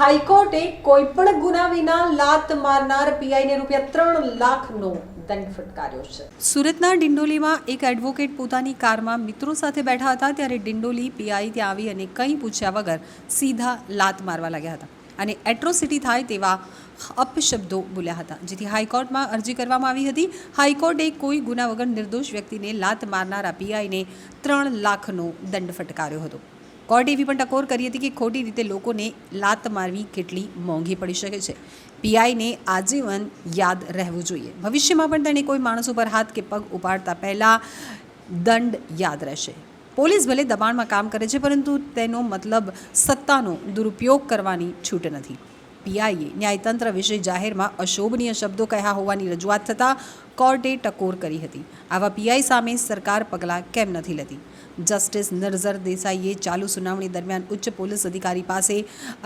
હાઈકોર્ટે કોઈપણ ગુના વિના લાત મારનાર પીઆઈને રૂપિયા ત્રણ લાખનો દંડ ફટકાર્યો છે. સુરતના ડિંડોલીમાં એક એડવોકેટ પોતાની કારમાં મિત્રો સાથે બેઠા હતા ત્યારે ડિંડોલી પીઆઈ ત્યાં આવી અને કંઈ પૂછ્યા વગર સીધા લાત મારવા લાગ્યા હતા અને એટ્રોસિટી થાય તેવા અપશબ્દો બોલ્યા હતા, જેથી હાઈકોર્ટમાં અરજી કરવામાં આવી હતી. હાઈકોર્ટે કોઈ ગુના વગર નિર્દોષ વ્યક્તિને લાત મારનારા પીઆઈને ત્રણ લાખનો દંડ ફટકાર્યો હતો. કોર્ટે એવી પણ ટકોર કરી હતી કે ખોટી રીતે લોકોને લાત મારવી કેટલી મોંઘી પડી શકે છે. પીઆઈને આજીવન યાદ રહેવું જોઈએ. ભવિષ્યમાં પણ તેણે કોઈ માણસ ઉપર હાથ કે પગ ઉપાડતા પહેલાં દંડ યાદ રહેશે. પોલીસ ભલે દબાણમાં કામ કરે છે, પરંતુ તેનો મતલબ સત્તાનો દુરુપયોગ કરવાની છૂટ નથી. પીઆઈએ ન્યાયતંત્ર વિશે જાહેરમાં અશોભનીય શબ્દો કહ્યા હોવાની રજૂઆત થતાં કોર્ટે ટકોર કરી હતી. આવા પીઆઈ સામે સરકાર પગલાં કેમ નથી લેતી? જસ્ટિસ નિર્ઝર દેસાઈએ ચાલુ સુનાવણી દરમિયાન ઉચ્ચ પોલીસ અધિકારી પાસે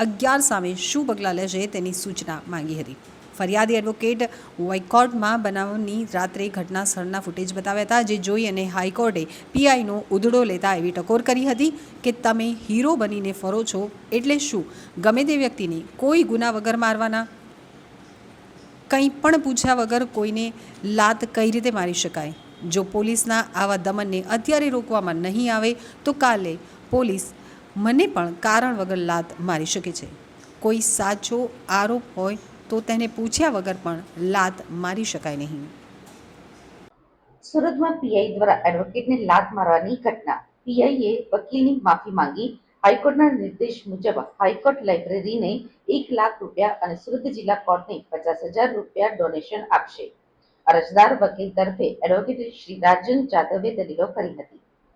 અગિયાર સામે શું પગલાં લેશે તેની સૂચના માંગી હતી. ફરિયાદી એડવોકેટ વાઇકોર્ટમાં બનાવની રાત્રે ઘટના સ્થળના ફૂટેજ બતાવ્યા હતા, જે જોઈ અને હાઈકોર્ટે પીઆઈનો ઉધડો લેતા એવી ટકોર કરી હતી કે તમે હીરો બનીને ફરો છો એટલે શું? ગમે તે વ્યક્તિને કોઈ ગુના વગર મારવાના? કંઈ પણ પૂછ્યા વગર કોઈને લાત કઈ રીતે મારી શકાય? જો પોલીસના આવા દમનને અત્યારે રોકવામાં નહીં આવે, તો કાલે પોલીસ મને પણ કારણ વગર લાત મારી શકે છે. કોઈ સાચો આરોપ હોય તો તેને પૂછ્યા વગર પણ લાત મારી શકાય નહીં. સુરતમાં પીઆઈ દ્વારા એડવોકેટને લાત મારવાની ઘટના. પીઆઈએ વકીલની માફી માંગી. હાઈકોર્ટના નિર્દેશ મુજબ હાઈકોર્ટ લાઇબ્રેરીને એક લાખ રૂપિયા અને સુરત જિલ્લા કોર્ટને પચાસ હજાર રૂપિયા ડોનેશન આપશે. અરજદાર વકીલ તરફે એડવોકેટ શ્રી રાજન જાદવે દલીલો કરી હતી.